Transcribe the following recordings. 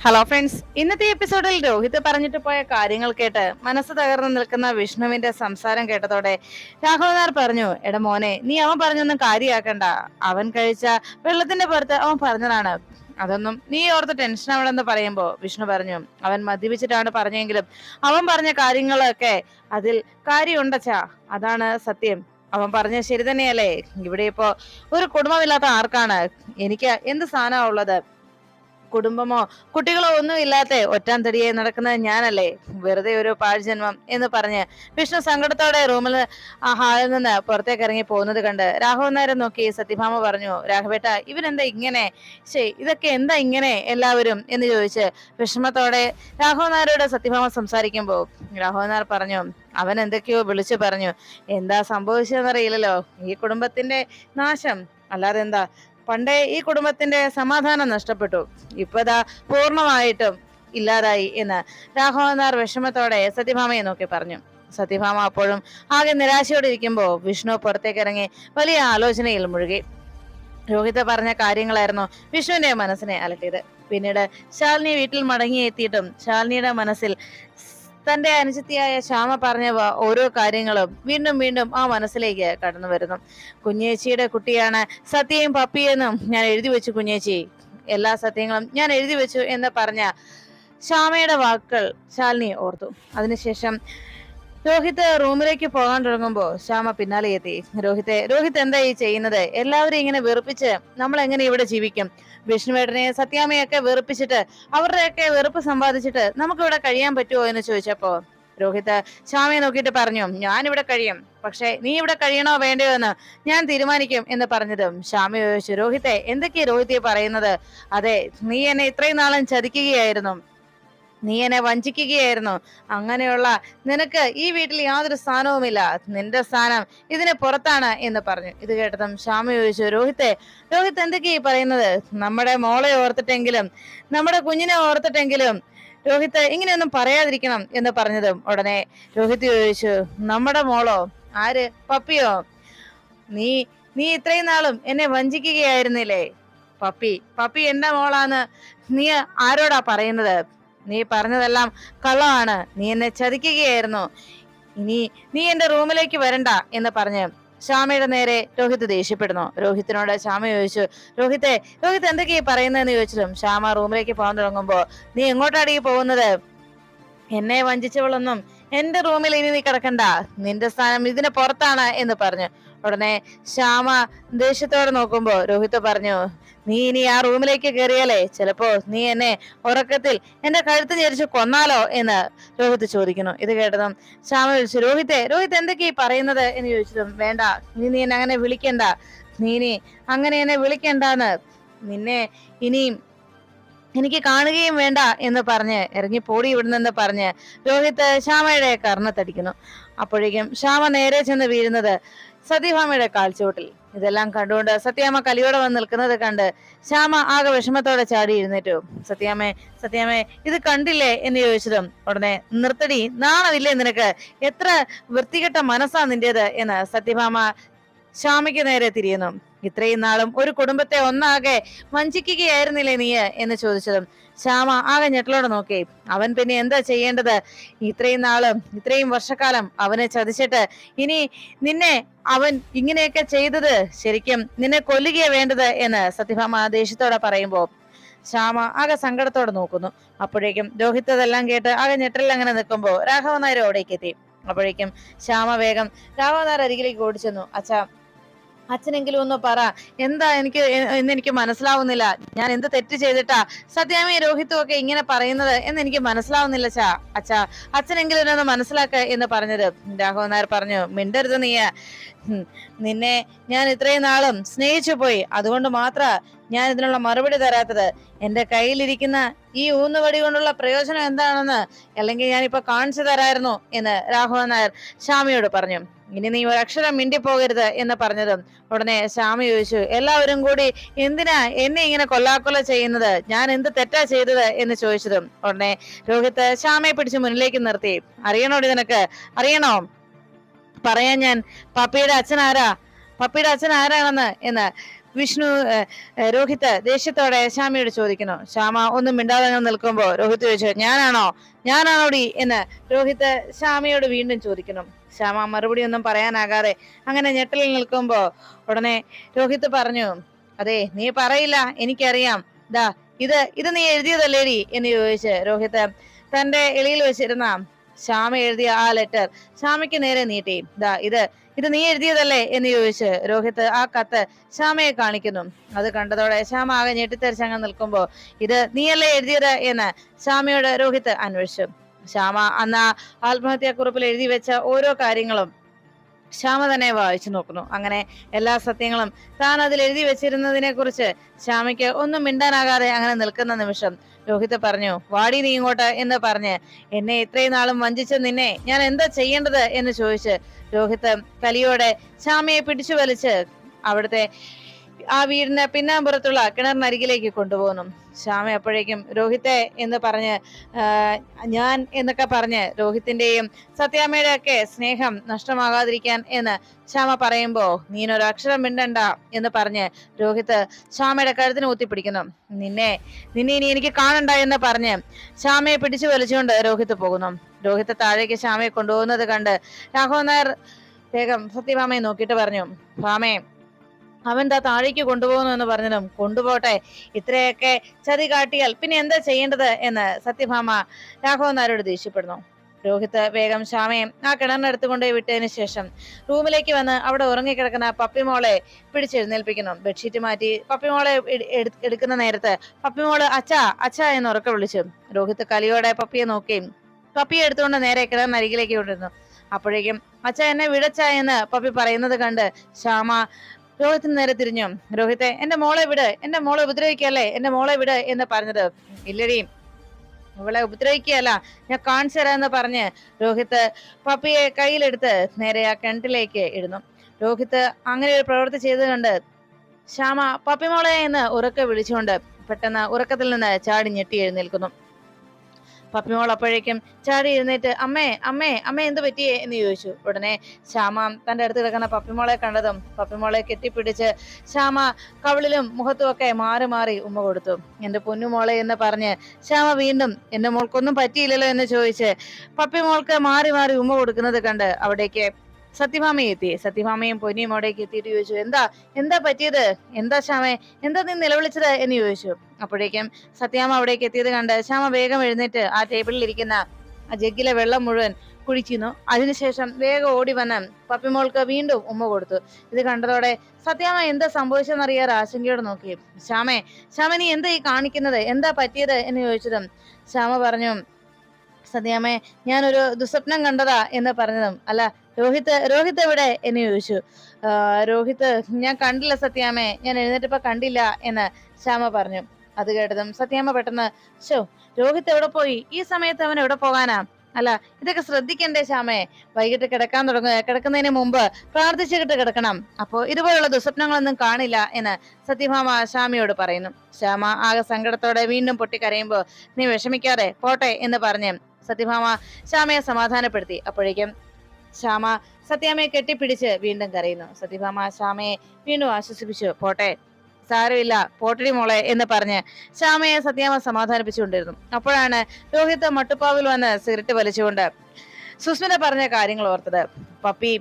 Hello friends ഇന്നത്തെ എപ്പിസോഡിൽ രോഹിത് പറഞ്ഞിട്ട് പോയ കാര്യങ്ങൾ കേട്ട് മനസ്സ് തകർന്നു നിൽക്കുന്ന വിഷ്ണുവിന്റെ സംസാരം കേട്ടതോടെ രാഘവനാർ പറഞ്ഞു എടാ മോനെ നീ അവൻ പറഞ്ഞൊന്നും കാര്യമാക്കണ്ട അവൻ കഴിച്ച വെള്ളത്തിന്റെ പുറത്ത് അവൻ പറഞ്ഞതാണ്. അതൊന്നും നീ ഓർത്ത് ടെൻഷൻ ആവണമെന്ന് പറയുമ്പോ വിഷ്ണു പറഞ്ഞു അവൻ മദ്യപിച്ചിട്ടാണ് പറഞ്ഞെങ്കിലും അവൻ പറഞ്ഞ കാര്യങ്ങളൊക്കെ അതിൽ കാര്യമുണ്ടച്ചാ. അതാണ് സത്യം. അവൻ പറഞ്ഞ ശരി തന്നെയല്ലേ? ഇവിടെ ഇപ്പോ ഒരു കുടുംബമില്ലാത്ത ആർക്കാണ്? എനിക്ക് എന്ത് സാധനമാ ഉള്ളത്? കുടുംബമോ? കുട്ടികളോ ഒന്നും ഇല്ലാത്ത ഒറ്റാം തടിയായി നടക്കുന്നത് ഞാനല്ലേ? വെറുതെ ഒരു പാഴ്ജന്മം എന്ന് പറഞ്ഞ് വിഷ്ണു സങ്കടത്തോടെ റൂമിൽ ആ ഹാളിൽ നിന്ന് പുറത്തേക്ക് ഇറങ്ങി പോകുന്നത് കണ്ട് രാഘവൻ നേരം നോക്കി സത്യഭാമ പറഞ്ഞു രാഘവേട്ട ഇവരെന്താ ഇങ്ങനെ? ശേ ഇതൊക്കെ എന്താ ഇങ്ങനെ എല്ലാവരും? എന്ന് ചോദിച്ച് വിഷമത്തോടെ രാഘവൻ നായരോട് സത്യഭാമ സംസാരിക്കുമ്പോൾ രാഘവൻ നായർ പറഞ്ഞു അവൻ എന്തൊക്കെയോ വിളിച്ചു പറഞ്ഞു. എന്താ സംഭവിച്ചതെന്നറിയില്ലല്ലോ ഈ കുടുംബത്തിന്റെ നാശം. അല്ലാതെ എന്താ? പണ്ടേ ഈ കുടുംബത്തിന്റെ സമാധാനം നഷ്ടപ്പെട്ടു. ഇപ്പതാ പൂർണമായിട്ടും ഇല്ലാതായി എന്ന് രാഘവനാർ വിഷമത്തോടെ സത്യഭാമയെ നോക്കി പറഞ്ഞു. സത്യഭാമ അപ്പോഴും ആകെ നിരാശയോടെ ഇരിക്കുമ്പോൾ വിഷ്ണു പുറത്തേക്ക് ഇറങ്ങി വലിയ ആലോചനയിൽ മുഴുകി. രോഹിത പറഞ്ഞ കാര്യങ്ങളായിരുന്നു വിഷ്ണുവിന്റെ മനസ്സിനെ അലട്ടിയത്. പിന്നീട് ശാലിനി വീട്ടിൽ മടങ്ങിയെത്തിയിട്ടും ശാലിനിയുടെ മനസ്സിൽ തന്റെ അനുജത്തിയായ ശ്യാമ പറഞ്ഞ ഓരോ കാര്യങ്ങളും വീണ്ടും വീണ്ടും ആ മനസ്സിലേക്ക് കടന്നു വരുന്നു. കുഞ്ഞേച്ചിയുടെ കുട്ടിയാണ് സത്യയും പപ്പിയെന്നും ഞാൻ എഴുതി വെച്ചു കുഞ്ഞേച്ചി. എല്ലാ സത്യങ്ങളും ഞാൻ എഴുതി വെച്ചു എന്ന് പറഞ്ഞ ശ്യാമയുടെ വാക്കുകൾ ശാലിനി ഓർത്തു. അതിനുശേഷം രോഹിത് റൂമിലേക്ക് പോകാൻ തുടങ്ങുമ്പോ ശ്യാമ പിന്നാലെ എത്തി. രോഹിത്തെ രോഹിത് എന്താ ഈ ചെയ്യുന്നത്? എല്ലാവരും ഇങ്ങനെ വെറുപ്പിച്ച് നമ്മൾ എങ്ങനെ ഇവിടെ ജീവിക്കും? വിഷ്ണുവേട്ടനെ സത്യാമയൊക്കെ വെറുപ്പിച്ചിട്ട് അവരുടെയൊക്കെ വെറുപ്പ് സമ്പാദിച്ചിട്ട് നമുക്ക് ഇവിടെ കഴിയാൻ പറ്റുമോ എന്ന് ചോദിച്ചപ്പോ രോഹിത് ശ്യാമയെ നോക്കിയിട്ട് പറഞ്ഞു ഞാൻ ഇവിടെ കഴിയും. പക്ഷെ നീ ഇവിടെ കഴിയണോ വേണ്ടയോ എന്ന് ഞാൻ തീരുമാനിക്കും എന്ന് പറഞ്ഞതും ശ്യാമ ചോദിച്ചു. രോഹിത്തെ എന്തൊക്കെയാ രോഹിത്തെ പറയുന്നത്? അതെ നീ എന്നെ ഇത്രയും നാളും ചതിക്കുകയായിരുന്നു. നീ എന്നെ വഞ്ചിക്കുകയായിരുന്നു. അങ്ങനെയുള്ള നിനക്ക് ഈ വീട്ടിൽ യാതൊരു സ്ഥാനവുമില്ല. നിന്റെ സ്ഥാനം ഇതിന് പുറത്താണ് എന്ന് പറഞ്ഞു. ഇത് കേട്ടതും ശ്യാമ ചോദിച്ചു രോഹിത്തെ രോഹിത് എന്തൊക്കെയാ പറയുന്നത്? നമ്മുടെ മോളെ ഓർത്തിട്ടെങ്കിലും നമ്മുടെ കുഞ്ഞിനെ ഓർത്തിട്ടെങ്കിലും രോഹിത്ത് ഇങ്ങനെയൊന്നും പറയാതിരിക്കണം എന്ന് പറഞ്ഞതും ഉടനെ രോഹിത് ചോദിച്ചു നമ്മുടെ മോളോ? ആര്? പപ്പിയോ? നീ നീ ഇത്രയും നാളും എന്നെ വഞ്ചിക്കുകയായിരുന്നില്ലേ? പപ്പി പപ്പി എന്റെ മോളാന്ന് നീ ആരോടാ പറയുന്നത്? നീ പറഞ്ഞതെല്ലാം കള്ളമാണ്. നീ എന്നെ ചതിക്കുകയായിരുന്നു. ഇനി നീ എന്റെ റൂമിലേക്ക് വരണ്ട എന്ന് പറഞ്ഞ് ശ്യാമയുടെ നേരെ രോഹിത് ദേഷ്യപ്പെടുന്നു. രോഹിത്തിനോട് ശ്യാമ ചോദിച്ചു രോഹിത്തെ രോഹിത് എന്തൊക്കെയാ പറയുന്നതെന്ന് ചോദിച്ചതും ശ്യാമ റൂമിലേക്ക് പോകാൻ തുടങ്ങുമ്പോ നീ എങ്ങോട്ടാണ് ഈ പോകുന്നത്? എന്നെ വഞ്ചിച്ചവളൊന്നും എന്റെ റൂമിൽ ഇനി നീ കിടക്കണ്ട. നിന്റെ സ്ഥാനം ഇതിന് പുറത്താണ് എന്ന് പറഞ്ഞു. ഉടനെ ശ്യാമ ദേഷ്യത്തോടെ നോക്കുമ്പോ രോഹിത് പറഞ്ഞു നീ ഇനി ആ റൂമിലേക്ക് കയറിയാലേ ചിലപ്പോ നീ എന്നെ ഉറക്കത്തിൽ എന്റെ കഴുത്ത് ഞെരിച്ച് കൊന്നാലോ എന്ന് രോഹിത് ചോദിക്കുന്നു. ഇത് കേട്ടതും ശ്യാമ വിളിച്ചു രോഹിത്തെ രോഹിത് എന്തൊക്കെയാ പറയുന്നത്? എന്ന് ചോദിച്ചതും വേണ്ട നീ നീ എന്നെ അങ്ങനെ വിളിക്കണ്ട. നീ നീ അങ്ങനെ എന്നെ വിളിക്കണ്ടെന്ന്. നിന്നെ ഇനിയും എനിക്ക് കാണുകയും വേണ്ട എന്ന് പറഞ്ഞ് ഇറങ്ങി പോടി ഇവിടുന്നെന്ന് പറഞ്ഞ് രോഹിത് ശ്യാമയുടെ കർണത്തടിക്കുന്നു. അപ്പോഴേക്കും ശ്യാമ നേരെ ചെന്ന് വീഴുന്നത് സതീഭാമയുടെ കാൽച്ചുവട്ടിൽ. ഇതെല്ലാം കണ്ടുകൊണ്ട് സത്യാമ്മ കലിയോടെ വന്ന് നിൽക്കുന്നത് കണ്ട് ശ്യാമ ആകെ വിഷമത്തോടെ ചാടി ഇരുന്നേറ്റു സത്യാമ്മേ സത്യാമ്മേ ഇത് കണ്ടില്ലേ എന്ന് ചോദിച്ചതും ഉടനെ നിർത്തടി നാണമില്ലേ നിനക്ക്? എത്ര വൃത്തികെട്ട മനസ്സാ നിന്റേത് എന്ന് സത്യഭാമ ശ്യാമയ്ക്ക് നേരെ തിരിയുന്നു. ഇത്രയും നാളും ഒരു കുടുംബത്തെ ഒന്നാകെ വഞ്ചിക്കുകയായിരുന്നില്ലേ നീ? എന്ന് ചോദിച്ചതും ശ്യാമ ആകെ ഞെട്ടലോടെ നോക്കി. അവൻ പിന്നെ എന്താ ചെയ്യേണ്ടത്? ഇത്രയും നാളും ഇത്രയും വർഷക്കാലം അവനെ ചതിച്ചിട്ട് ഇനി നിന്നെ അവൻ ഇങ്ങനെയൊക്കെ ചെയ്തത് ശരിക്കും നിന്നെ കൊല്ലുകയാ വേണ്ടത് എന്ന് സത്യഭാമ ദേഷ്യത്തോടെ പറയുമ്പോ ശ്യാമ ആകെ സങ്കടത്തോടെ നോക്കുന്നു. അപ്പോഴേക്കും രോഹിത് അതെല്ലാം കേട്ട് ആകെ ഞെട്ടലിൽ അങ്ങനെ നിൽക്കുമ്പോൾ രാഘവൻ അവിടേക്ക് എത്തി. അപ്പോഴേക്കും ശ്യാമ വേഗം രാഘവൻ നായർ അരികിലേക്ക് ഓടിച്ചെന്നു. അച്ഛാ അച്ഛനെങ്കിലും ഒന്ന് പറ. എന്താ എനിക്ക് എന്ന് എനിക്ക് മനസ്സിലാവുന്നില്ല. ഞാൻ എന്ത് തെറ്റ് ചെയ്തിട്ടാ? സത്യാമയും രോഹിത്തും ഒക്കെ ഇങ്ങനെ പറയുന്നത് എന്ന് എനിക്ക് മനസ്സിലാവുന്നില്ല ചാ. അച്ഛാ അച്ഛനെങ്കിലും ഒന്ന് മനസ്സിലാക്ക എന്ന് പറഞ്ഞത്. രാഘവൻ നായർ പറഞ്ഞു മിണ്ടരുത് നീയ. നിന്നെ ഞാൻ ഇത്രയും നാളും സ്നേഹിച്ചു പോയി. അതുകൊണ്ട് മാത്ര ഞാൻ ഇതിനുള്ള മറുപടി തരാത്തത്. എന്റെ കയ്യിലിരിക്കുന്ന ഈ ഊന്നുവടി കൊണ്ടുള്ള പ്രയോജനം എന്താണെന്ന് അല്ലെങ്കിൽ ഞാനിപ്പോ കാണിച്ചു തരായിരുന്നു എന്ന് രാഘവൻ നായർ ഷാമിയോട് പറഞ്ഞു. ഇനി നീ ഒരക്ഷരം മിണ്ടിപ്പോകരുത് എന്ന് പറഞ്ഞതും ഉടനെ ശ്യാമ ചോദിച്ചു എല്ലാവരും കൂടി എന്തിനാ എന്നെ ഇങ്ങനെ കൊല്ലാക്കൊല ചെയ്യുന്നത്? ഞാൻ എന്ത് തെറ്റാ ചെയ്തത്? എന്ന് ചോദിച്ചതും ഉടനെ രോഹിത് ശ്യാമയെ പിടിച്ച് മുന്നിലേക്ക് നിർത്തി. അറിയണോ നിനക്ക്? അറിയണോ? പറയാൻ ഞാൻ. പപ്പിയുടെ അച്ഛൻ ആരാ? പപ്പിയുടെ അച്ഛൻ ആരാണെന്ന്? എന്ന് വിഷ്ണു രോഹിത് ദേഷ്യത്തോടെ ശ്യാമയോട് ചോദിക്കുന്നു. ശ്യാമ ഒന്നും മിണ്ടാതെ അങ്ങനെ നിൽക്കുമ്പോ രോഹിത് ചോദിച്ചു ഞാനാണോ? ഞാനാണോടി? എന്ന് രോഹിത് ശ്യാമയോട് വീണ്ടും ചോദിക്കുന്നു. ശ്യാമ മറുപടി ഒന്നും പറയാനാകാതെ അങ്ങനെ ഞെട്ടലിൽ നിൽക്കുമ്പോ ഉടനെ രോഹിത് പറഞ്ഞു അതെ നീ പറയില്ല എനിക്കറിയാം. ദാ ഇത് ഇത് നീ എഴുതിയതല്ലേടി? എന്ന് ചോദിച്ച് രോഹിത് തന്റെ എളിയിൽ വെച്ചിരുന്ന ശ്യാമ എഴുതിയ ആ ലെറ്റർ ശ്യാമയ്ക്ക് നേരെ നീട്ടി. ദാ ഇത്. ഇത് നീ എഴുതിയതല്ലേ? എന്ന് ചോദിച്ച് രോഹിത് ആ കത്ത് ശ്യാമയെ കാണിക്കുന്നു. അത് കണ്ടതോടെ ശ്യാമ ആകെ ഞെട്ടിത്തെറിച്ചങ്ങ് നിൽക്കുമ്പോ ഇത് നീയല്ലേ എഴുതിയത് എന്ന് ശ്യാമയോട് രോഹിത് അന്വേഷിച്ചു. ശ്യാമ അന്ന് ആത്മഹത്യാക്കുറിപ്പിൽ എഴുതി വെച്ച ഓരോ കാര്യങ്ങളും ശ്യാമ തന്നെ വായിച്ചു നോക്കുന്നു. അങ്ങനെ എല്ലാ സത്യങ്ങളും താൻ അതിൽ എഴുതി വെച്ചിരുന്നതിനെ കുറിച്ച് ശ്യാമയ്ക്ക് ഒന്നും മിണ്ടാനാകാതെ അങ്ങനെ നിൽക്കുന്ന നിമിഷം രോഹിത് പറഞ്ഞു വാടി നീ ഇങ്ങോട്ട് എന്ന് പറഞ്ഞ് എന്നെ ഇത്രയും നാളും വഞ്ചിച്ച നിന്നെ ഞാൻ എന്താ ചെയ്യേണ്ടത്? എന്ന് ചോദിച്ച് രോഹിത് കലിയോടെ ശ്യാമയെ പിടിച്ചു വലിച്ച് അവിടുത്തെ ആ വീടിന് പിന്നാമ്പുറത്തുള്ള കിണറിനരികിലേക്ക് കൊണ്ടുപോകുന്നു. ശ്യാമ അപ്പോഴേക്കും രോഹിത്തെ എന്ന് പറഞ്ഞ് ഞാൻ എന്നൊക്കെ പറഞ്ഞ് രോഹിത്തിന്റെയും സത്യാമ്മയുടെ ഒക്കെ സ്നേഹം നഷ്ടമാകാതിരിക്കാൻ എന്ന് ശ്യാമ പറയുമ്പോ നീനൊരു അക്ഷരം മിണ്ടണ്ട എന്ന് പറഞ്ഞ് രോഹിത് ശ്യാമയുടെ കഴുത്തിന് ഊത്തിപ്പിടിക്കുന്നു. നിന്നെ നിന്നെ ഇനി എനിക്ക് കാണണ്ട എന്ന് പറഞ്ഞ് ശ്യാമയെ പിടിച്ചു വലിച്ചുകൊണ്ട് രോഹിത്ത് പോകുന്നു. രോഹിത്ത് താഴേക്ക് ശ്യാമയെ കൊണ്ടുപോകുന്നത് കണ്ട് രാഘവൻ നായർ വേഗം സത്യഭാമയെ നോക്കിയിട്ട് പറഞ്ഞു ഭാമേ അവൻ താ താഴേക്ക് കൊണ്ടുപോകുന്നു എന്ന് പറഞ്ഞതും കൊണ്ടുപോട്ടെ ഇത്രയൊക്കെ ചതി കാട്ടിയാൽ പിന്നെ എന്താ ചെയ്യേണ്ടത്? എന്ന് സത്യഭാമ രാഘവൻ നായരോട് ദേഷ്യപ്പെടുന്നു. രോഹിത് വേഗം ശ്യാമയെ ആ കിണറിനടുത്ത് കൊണ്ടുപോയി വിട്ടതിന് ശേഷം റൂമിലേക്ക് വന്ന് അവിടെ ഉറങ്ങിക്കിടക്കുന്ന പപ്പിമോളെ പിടിച്ചെഴുന്നേൽപ്പിക്കുന്നു. ബെഡ്ഷീറ്റ് മാറ്റി പപ്പിമോളെ എട്- എടു- എടുക്കുന്ന നേരത്ത് പപ്പിമോൾ അച്ഛാ അച്ഛാ എന്ന് ഉറക്കെ വിളിച്ചു. രോഹിത് കലിയോടെ പപ്പിയെ നോക്കുകയും പപ്പിയെ എടുത്തുകൊണ്ട് നേരെ കിണറിനരികിലേക്ക് കൊണ്ടിരുന്നു അപ്പോഴേക്കും അച്ഛ എന്നെ വിടച്ച എന്ന് പപ്പി പറയുന്നത് കണ്ട് ശ്യാമ രോഹിത്തിന് നേരെ തിരിഞ്ഞു. രോഹിത്തെ എന്റെ മോളെ വിട് എന്റെ മോളെ ഉപദ്രവിക്കല്ലേ എന്റെ മോളെ വിട് എന്ന് പറഞ്ഞത്. ഇല്ലടി ഇവളെ ഉപദ്രവിക്കുകയല്ല ഞാൻ കാണിച്ചു തരാമെന്ന് പറഞ്ഞ് രോഹിത്ത് പപ്പിയെ കയ്യിലെടുത്ത് നേരെ ആ കിണറ്റിലേക്ക് ഇടുന്നു. രോഹിത്ത് അങ്ങനെ ഒരു പ്രവൃത്തി ചെയ്തുകൊണ്ട് കണ്ട് ശ്യാമ പപ്പിമോളെ എന്ന് ഉറക്കെ വിളിച്ചുകൊണ്ട് പെട്ടെന്ന് ഉറക്കത്തിൽ നിന്ന് ചാടി ഞെട്ടി എഴുന്നേൽക്കുന്നു. പപ്പിമോൾ അപ്പോഴേക്കും ചാടി എഴുന്നേറ്റ് അമ്മേ അമ്മേ അമ്മേ എന്ത് പറ്റിയേ എന്ന് ചോദിച്ചു. ഉടനെ ശ്യാമ തന്റെ അടുത്ത് കിടക്കുന്ന പപ്പിമോളെ കണ്ടതും പപ്പിമോളെ കെട്ടിപ്പിടിച്ച് ശ്യാമ കവിളിലും മുഖത്തും ഒക്കെ മാറി മാറി ഉമ്മ കൊടുത്തു. എന്റെ പൊന്നുമോളെ എന്ന് പറഞ്ഞ് ശ്യാമ വീണ്ടും എന്റെ മോൾക്കൊന്നും പറ്റിയില്ലല്ലോ എന്ന് ചോദിച്ച് പപ്പിമോൾക്ക് മാറി മാറി ഉമ്മ കൊടുക്കുന്നത് കണ്ട് അവിടേക്ക് സത്യഭാമയെ എത്തി. സത്യഭാമയും പൊന്നിയും അവിടേക്ക് എത്തിയിട്ട് ചോദിച്ചു എന്താ എന്താ പറ്റിയത്? എന്താ ശ്യാമേ? എന്താ നീ നിലവിളിച്ചത്? എന്ന് ചോദിച്ചു. അപ്പോഴേക്കും സത്യാമ്മ അവിടേക്ക് എത്തിയത് കണ്ട് ശ്യാമ വേഗം എഴുന്നേറ്റ് ആ ടേബിളിൽ ഇരിക്കുന്ന ആ ജഗ്ഗിലെ വെള്ളം മുഴുവൻ കുഴിച്ചിരുന്നു അതിനുശേഷം വേഗം ഓടി വന്ന് പപ്പിമോൾക്ക് വീണ്ടും ഉമ്മ കൊടുത്തു. ഇത് കണ്ടതോടെ സത്യാമ്മ എന്താ സംഭവിച്ചെന്നറിയാറ് ആശങ്കയോട് നോക്കി. ശ്യാമേ ശ്യാമ നീ എന്താ ഈ കാണിക്കുന്നത്? എന്താ പറ്റിയത്? എന്ന് ചോദിച്ചതും ശ്യാമ പറഞ്ഞു സത്യാമ്മേ ഞാനൊരു ദുസ്വപ്നം കണ്ടതാ എന്ന് പറഞ്ഞതും അല്ല രോഹിത് രോഹിത് എവിടെ? എന്ന് ചോദിച്ചു. "ആ, രോഹിത് ഞാൻ കണ്ടില്ല സത്യാമ്മേ ഞാൻ എഴുന്നേറ്റപ്പോ കണ്ടില്ല എന്ന് ശ്യാമ പറഞ്ഞു. അത് കേട്ടതും സത്യാമ്മ പെട്ടെന്ന് ഷോ രോഹിത് എവിടെ പോയി? ഈ സമയത്ത് അവൻ എവിടെ പോകാനാ? അല്ല ഇതൊക്കെ ശ്രദ്ധിക്കണ്ടേ ശ്യാമേ. വൈകിട്ട് കിടക്കാൻ തുടങ്ങുക കിടക്കുന്നതിന് മുമ്പ് പ്രാർത്ഥിച്ചിട്ട് കിടക്കണം. അപ്പോ ഇതുപോലുള്ള ദുസ്വപ്നങ്ങളൊന്നും കാണില്ല എന്ന് സത്യഭാമ ശ്യാമയോട് പറയുന്നു. ശ്യാമ ആകെ സങ്കടത്തോടെ വീണ്ടും പൊട്ടിക്കരയുമ്പോ നീ വിഷമിക്കാതെ പോട്ടെ എന്ന് പറഞ്ഞ് സത്യഭാമ ശ്യാമയെ സമാധാനപ്പെടുത്തി. അപ്പോഴേക്കും ശ്യാമ സത്യാമയെ കെട്ടിപ്പിടിച്ച് വീണ്ടും കരയുന്നു. സത്യഭാമ ശ്യാമയെ വീണ്ടും ആശ്വസിപ്പിച്ചു പോട്ടെ സാരമില്ല പോട്ടടി മോളെ എന്ന് പറഞ്ഞ് ശ്യാമയെ സത്യാമ്മ സമാധാനിപ്പിച്ചുകൊണ്ടിരുന്നു. അപ്പോഴാണ് രോഹിത് മട്ടുപ്പാവിൽ വന്ന് സിഗരറ്റ് വലിച്ചുകൊണ്ട് സുസ്മിത പറഞ്ഞ കാര്യങ്ങൾ ഓർത്തത്. പപ്പി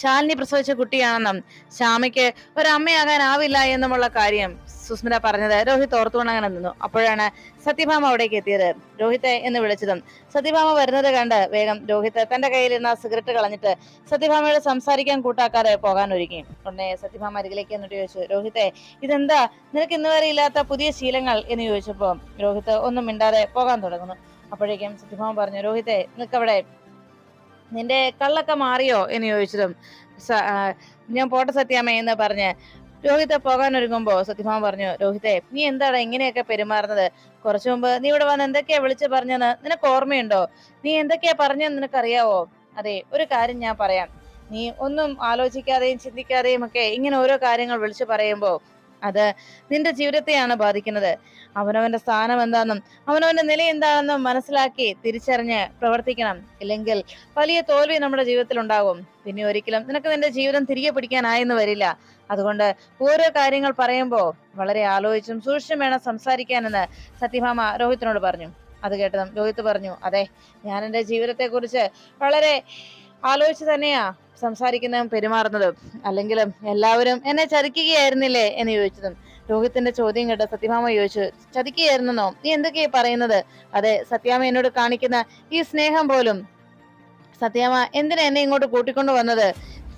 ശാലിനി പ്രസവിച്ച കുട്ടിയാണെന്നും ശ്യാമയ്ക്ക് ഒരമ്മയാകാനാവില്ല എന്നുമുള്ള കാര്യം സുസ്മിത പറഞ്ഞത് രോഹിത് ഓർത്തുകൊണ്ട് അങ്ങനെ നിന്നു. അപ്പോഴാണ് സത്യഭാമ അവിടേക്ക് എത്തിയത്. രോഹിത്തെ എന്ന് വിളിച്ചതും സത്യഭാമ വരുന്നത് കണ്ട് വേഗം രോഹിത് തന്റെ കയ്യിലിരുന്ന സിഗരറ്റ് കളഞ്ഞിട്ട് സത്യഭാമയോട് സംസാരിക്കാൻ കൂട്ടാക്കാതെ പോകാൻ ഒരുങ്ങി ഉടനെ സത്യഭാമ അരികിലേക്ക് എന്നിട്ട് ചോദിച്ചു രോഹിത്തെ ഇതെന്താ? നിനക്ക് ഇന്ന് വരെ ഇല്ലാത്ത പുതിയ ശീലങ്ങൾ? എന്ന് ചോദിച്ചപ്പോൾ രോഹിത് ഒന്നും മിണ്ടാതെ പോകാൻ തുടങ്ങുന്നു. അപ്പോഴേക്കും സത്യഭാമ പറഞ്ഞു രോഹിത്തെ നിനക്കവിടെ നിന്റെ കള്ളൊക്കെ മാറിയോ എന്ന് ചോദിച്ചതും ഞാൻ പോട്ടെ സത്യാമ്മ എന്ന് പറഞ്ഞ് രോഹിത്തെ പോകാൻ ഒരുങ്ങുമ്പോ സത്യഭാമ പറഞ്ഞു രോഹിത്തെ നീ എന്താണ് ഇങ്ങനെയൊക്കെ പെരുമാറുന്നത്? കുറച്ചു മുമ്പ് നീ ഇവിടെ വന്ന് എന്തൊക്കെയാ വിളിച്ചു പറഞ്ഞെന്ന് നിനക്ക് ഓർമ്മയുണ്ടോ? നീ എന്തൊക്കെയാ പറഞ്ഞെന്ന് നിനക്കറിയാവോ? അതെ ഒരു കാര്യം ഞാൻ പറയാം. നീ ഒന്നും ആലോചിക്കാതെയും ചിന്തിക്കാതെയും ഒക്കെ ഇങ്ങനെ ഓരോ കാര്യങ്ങൾ വിളിച്ചു പറയുമ്പോ അത് നിന്റെ ജീവിതത്തെയാണ് ബാധിക്കുന്നത്. അവനവന്റെ സ്ഥാനം എന്താണെന്നും അവനവന്റെ നില എന്താണെന്നും മനസ്സിലാക്കി തിരിച്ചറിഞ്ഞ് പ്രവർത്തിക്കണം. ഇല്ലെങ്കിൽ വലിയ തോൽവി നമ്മുടെ ജീവിതത്തിൽ ഉണ്ടാകും. പിന്നെ ഒരിക്കലും നിനക്ക് നിന്റെ ജീവിതം തിരികെ പിടിക്കാനായെന്ന് വരില്ല. അതുകൊണ്ട് ഓരോ കാര്യങ്ങൾ പറയുമ്പോൾ വളരെ ആലോചിച്ചും സൂക്ഷിച്ചും വേണം സംസാരിക്കാനെന്ന് സത്യഭാമ രോഹിത്തിനോട് പറഞ്ഞു. അത് കേട്ടതും രോഹിത് പറഞ്ഞു അതെ ഞാൻ എന്റെ ജീവിതത്തെക്കുറിച്ച് വളരെ ആലോചിച്ച് തന്നെയാ സംസാരിക്കുന്നതും പെരുമാറുന്നതും. അല്ലെങ്കിലും എല്ലാവരും എന്നെ ചതിക്കുകയായിരുന്നില്ലേ എന്ന് ചോദിച്ചതും. രോഹിത്തിന്റെ ചോദ്യം കേട്ട് സത്യഭാമ ചോദിച്ചു ചതിക്കുകയായിരുന്നോ? നീ എന്തൊക്കെയാ പറയുന്നത്? അതെ സത്യാമ എന്നോട് കാണിക്കുന്ന ഈ സ്നേഹം പോലും. സത്യാമ എന്തിനാ എന്നെ ഇങ്ങോട്ട് കൂട്ടിക്കൊണ്ടു വന്നത്?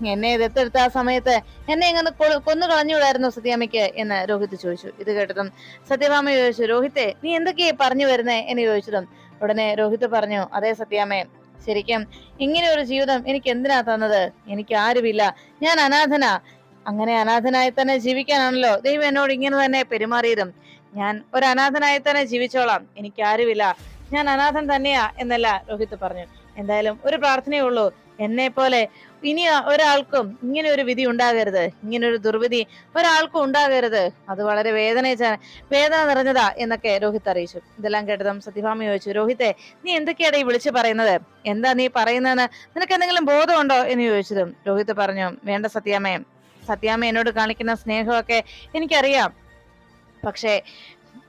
എന്നെ ദത്തെടുത്ത ആ സമയത്ത് എന്നെ ഇങ്ങനെ കൊന്നു കളഞ്ഞുകൂടായിരുന്നു സത്യാമയ്ക്ക് എന്ന് രോഹിത് ചോദിച്ചു. ഇത് കേട്ടതും സത്യഭാമ ചോദിച്ചു രോഹിത്തെ നീ എന്തൊക്കെയാ പറഞ്ഞു വരുന്നേ? എന്ന് ചോദിച്ചതും ഉടനെ രോഹിത് പറഞ്ഞു അതെ സത്യാമ്മേ ശരിക്കും ഇങ്ങനെ ഒരു ജീവിതം എനിക്ക് എന്തിനാ തന്നത്? എനിക്ക് ആരുമില്ല. ഞാൻ അനാഥന. അങ്ങനെ അനാഥനായി തന്നെ ജീവിക്കാനാണല്ലോ. ദൈവം എന്നോട് ഇങ്ങനെ തന്നെ പെരുമാറിയതും. ഞാൻ ഒരു അനാഥനായി തന്നെ ജീവിച്ചോളാം. എനിക്ക് ആരുമില്ല. ഞാൻ അനാഥൻ തന്നെയാ എന്നല്ല രോഹിത് പറഞ്ഞു. എന്തായാലും ഒരു പ്രാർത്ഥനയേ ഉള്ളൂ. എന്നെ പോലെ ഇനി ഒരാൾക്കും ഇങ്ങനെ ഒരു വിധി ഉണ്ടാകരുത്. ഇങ്ങനെ ഒരു ദുർവിധി ഒരാൾക്കും ഉണ്ടാകരുത്. അത് വളരെ വേദന വേദന നിറഞ്ഞതാ എന്നൊക്കെ രോഹിത് അറിയിച്ചു. ഇതെല്ലാം കേട്ടതും സത്യഭാമ ചോദിച്ചു രോഹിത്തെ നീ എന്തൊക്കെയാണ് ഈ വിളിച്ചു പറയുന്നത്? എന്താ നീ പറയുന്നതെന്ന് നിനക്ക് എന്തെങ്കിലും ബോധമുണ്ടോ? എന്ന് ചോദിച്ചതും രോഹിത് പറഞ്ഞു വേണ്ട സത്യാമ്മേ. സത്യാമ്മ എന്നോട് കാണിക്കുന്ന സ്നേഹമൊക്കെ എനിക്കറിയാം. പക്ഷേ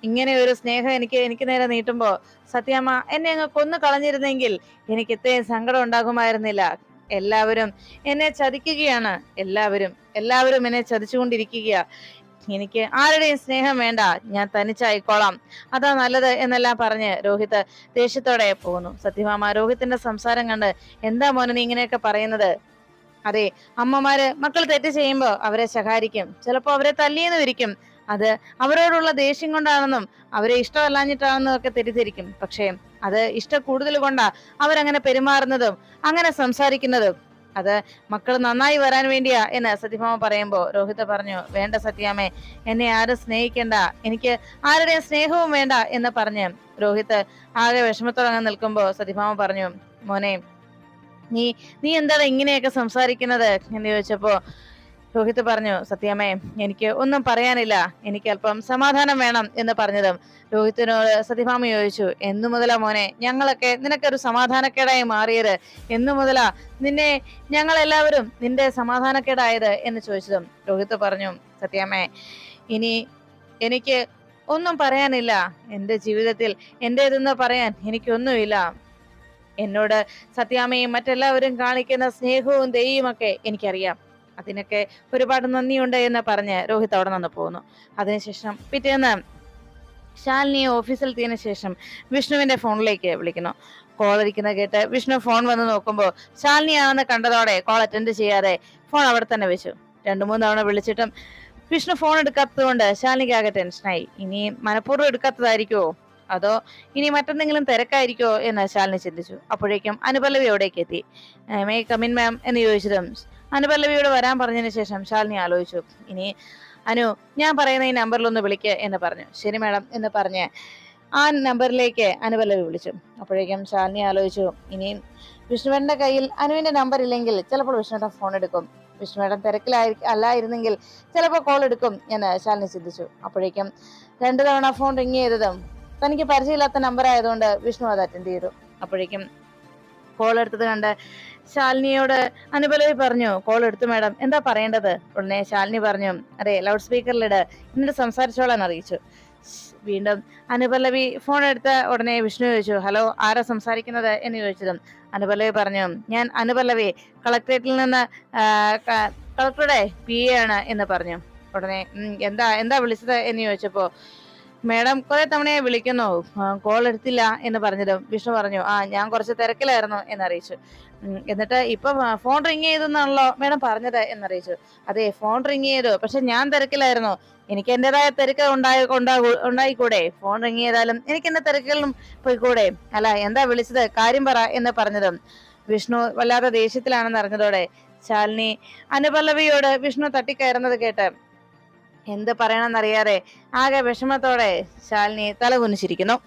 ഇങ്ങനെ ഒരു സ്നേഹം എനിക്ക് എനിക്ക് നേരെ നീട്ടുമ്പോ സത്യാമ്മ എന്നെ അങ്ങ് കൊന്നു കളഞ്ഞിരുന്നെങ്കിൽ എനിക്ക് ഇത്രയും സങ്കടം ഉണ്ടാകുമായിരുന്നില്ല. എല്ലാവരും എന്നെ ചതിക്കുകയാണ്. എല്ലാവരും എല്ലാവരും എന്നെ ചതിച്ചുകൊണ്ടിരിക്കുക എനിക്ക് ആരുടെയും സ്നേഹം വേണ്ട. ഞാൻ തനിച്ചായിക്കോളാം. അതാ നല്ലത് എന്നെല്ലാം പറഞ്ഞ് രോഹിത് ദേഷ്യത്തോടെ പോകുന്നു. സത്യഭാമ രോഹിത്തിന്റെ സംസാരം കണ്ട് എന്താ മോനെ നീ ഇങ്ങനെയൊക്കെ പറയുന്നത്? അതെ അമ്മമാര് മക്കൾ തെറ്റ് ചെയ്യുമ്പോൾ അവരെ ശകാരിക്കും. ചിലപ്പോൾ അവരെ തല്ലിയെന്ന് ഇരിക്കും അത് അവരോടുള്ള ദേഷ്യം കൊണ്ടാണെന്നും അവരെ ഇഷ്ടമല്ലാഞ്ഞിട്ടാണെന്നും ഒക്കെ തെറ്റിദ്ധരിക്കും. പക്ഷേ അത് ഇഷ്ട കൂടുതൽ കൊണ്ടാ അവരങ്ങനെ പെരുമാറുന്നതും അങ്ങനെ സംസാരിക്കുന്നതും. അത് മക്കൾ നന്നായി വരാൻ വേണ്ടിയാ എന്ന് സത്യഭാമ പറയുമ്പോ രോഹിത പറഞ്ഞു വേണ്ട സത്യാമേ എന്നെ ആരും സ്നേഹിക്കണ്ട എനിക്ക് ആരുടെയും സ്നേഹവും വേണ്ട എന്ന് പറഞ്ഞ് രോഹിത് ആകെ വിഷമത്തോടെ അങ്ങ് നിൽക്കുമ്പോ സത്യഭാമ പറഞ്ഞു മോനെ നീ നീ എന്താണ് ഇങ്ങനെയൊക്കെ സംസാരിക്കുന്നത്? എന്ന് ചോദിച്ചപ്പോ രോഹിത് പറഞ്ഞു സത്യാമ്മേ എനിക്ക് ഒന്നും പറയാനില്ല. എനിക്ക് അല്പം സമാധാനം വേണം എന്ന് പറഞ്ഞതും രോഹിത്തിനോട് സത്യഭാമ ചോദിച്ചു എന്നു മുതലാ മോനെ ഞങ്ങളൊക്കെ നിനക്കൊരു സമാധാനക്കേടായി മാറിയത്? എന്നു മുതലാ? നിന്നെ ഞങ്ങളെല്ലാവരും നിന്റെ സമാധാനക്കേടായത്? എന്ന് ചോദിച്ചതും രോഹിത് പറഞ്ഞു സത്യാമ്മേ ഇനി എനിക്ക് ഒന്നും പറയാനില്ല. എന്റെ ജീവിതത്തിൽ എന്റേതെന്ന് പറയാൻ എനിക്കൊന്നുമില്ല. എന്നോട് സത്യാമ്മയും മറ്റെല്ലാവരും കാണിക്കുന്ന സ്നേഹവും ദയ്യുമൊക്കെ എനിക്കറിയാം. അതിനൊക്കെ ഒരുപാട് നന്ദിയുണ്ട് എന്ന് പറഞ്ഞ് രോഹിത് അവിടെ നിന്ന് പോകുന്നു അതിനുശേഷം പിറ്റേന്ന് ശാലിനിയെ ഓഫീസിൽ എത്തിയതിനു ശേഷം വിഷ്ണുവിന്റെ ഫോണിലേക്ക് വിളിക്കുന്നു. കോൾ അടിക്കുന്ന കേട്ട് വിഷ്ണു ഫോൺ വന്ന് നോക്കുമ്പോൾ ശാലിനിയാണെന്ന് കണ്ടതോടെ കോൾ അറ്റൻഡ് ചെയ്യാതെ ഫോൺ അവിടെ തന്നെ വെച്ചു. രണ്ടു മൂന്ന് തവണ വിളിച്ചിട്ടും വിഷ്ണു ഫോൺ എടുക്കാത്തതുകൊണ്ട് ശാലിനിക്ക് ആകെ ടെൻഷനായി ഇനി മനഃപൂർവം എടുക്കാത്തതായിരിക്കുമോ അതോ ഇനി മറ്റെന്തെങ്കിലും തിരക്കായിരിക്കോ എന്ന് ശാലിനി ചിന്തിച്ചു. അപ്പോഴേക്കും അനുപല്ലവി അവിടേക്ക് എത്തി. മേ കമിൻ മാം എന്ന് ചോദിച്ചതും അനുപല്ലവിയോട് വരാൻ പറഞ്ഞതിന് ശേഷം ശാലിനി ആലോചിച്ചു. ഇനി അനു ഞാൻ പറയുന്ന ഈ നമ്പറിലൊന്ന് വിളിക്കുക എന്ന് പറഞ്ഞു. ശരി മേഡം എന്ന് പറഞ്ഞ് ആ നമ്പറിലേക്ക് അനുപല്ലവി വിളിച്ചു. അപ്പോഴേക്കും ശാലിനി ആലോചിച്ചു ഇനി വിഷ്ണുവേട്ടന്റെ കയ്യിൽ അനുവിന്റെ നമ്പർ ഇല്ലെങ്കിൽ ചിലപ്പോൾ വിഷ്ണുവേട്ടൻ ഫോൺ എടുക്കും. വിഷ്ണുവേട്ടൻ തിരക്കിലായി അല്ലായിരുന്നെങ്കിൽ ചിലപ്പോൾ കോൾ എടുക്കും എന്ന് ശാലിനി ചിന്തിച്ചു. അപ്പോഴേക്കും രണ്ടു തവണ ഫോൺ റിങ് ചെയ്തതും തനിക്ക് പരിചയമില്ലാത്ത നമ്പർ ആയതുകൊണ്ട് വിഷ്ണു അത് അറ്റൻഡ് ചെയ്തു. അപ്പോഴേക്കും കോൾ എടുത്തത് കണ്ട് ശാലിനിയോട് അനുപലവി പറഞ്ഞു കോൾ എടുത്തു മാഡം എന്താ പറയേണ്ടത്? ഉടനെ ശാലിനി പറഞ്ഞു അതെ ലൗഡ് സ്പീക്കറിലിട് എന്നിട്ട് സംസാരിച്ചോളാൻ അറിയിച്ചു. വീണ്ടും അനുപല്ലവി ഫോൺ എടുത്ത ഉടനെ വിഷ്ണു ചോദിച്ചു ഹലോ ആരാ സംസാരിക്കുന്നത്? എന്ന് ചോദിച്ചതും അനുപല്ലവി പറഞ്ഞു ഞാൻ അനുപല്ലവി കളക്ടറേറ്റിൽ നിന്ന് കളക്ടറുടെ പി എ ആണ് എന്ന് പറഞ്ഞു. ഉടനെ എന്താ എന്താ വിളിച്ചത്? എന്ന് ചോദിച്ചപ്പോ മേഡം കുറെ തവണ വിളിക്കുന്നു. കോൾ എടുത്തില്ല എന്ന് പറഞ്ഞതും വിഷ്ണു പറഞ്ഞു ആ ഞാൻ കുറച്ച് തിരക്കിലായിരുന്നു എന്നറിയിച്ചു. എന്നിട്ട് ഇപ്പൊ ഫോൺ റിങ് ചെയ്തെന്നാണല്ലോ മേഡം പറഞ്ഞത് എന്നറിയിച്ചു. അതെ ഫോൺ റിങ് ചെയ്തു. പക്ഷെ ഞാൻ തിരക്കിലായിരുന്നു. എനിക്ക് എന്റേതായ തിരക്ക് ഉണ്ടായി ഉണ്ടായിക്കൂടെ? ഫോൺ റിങ് ചെയ്താലും എനിക്ക് എന്റെ തിരക്കുകളിലും പോയിക്കൂടെ? അല്ല എന്താ വിളിച്ചത്? കാര്യം പറ എന്ന് പറഞ്ഞതും വിഷ്ണു വല്ലാത്ത ദേഷ്യത്തിലാണെന്ന് അറിഞ്ഞതോടെ ശാലിനി അനുപല്ലവിയോട് വിഷ്ണു തട്ടിക്കയറുന്നത് കേട്ട് എന്ത് പറയണമെന്നറിയാതെ ആകെ വിഷമത്തോടെ ശാലിനി തല കുനിച്ചിരിക്കുന്നു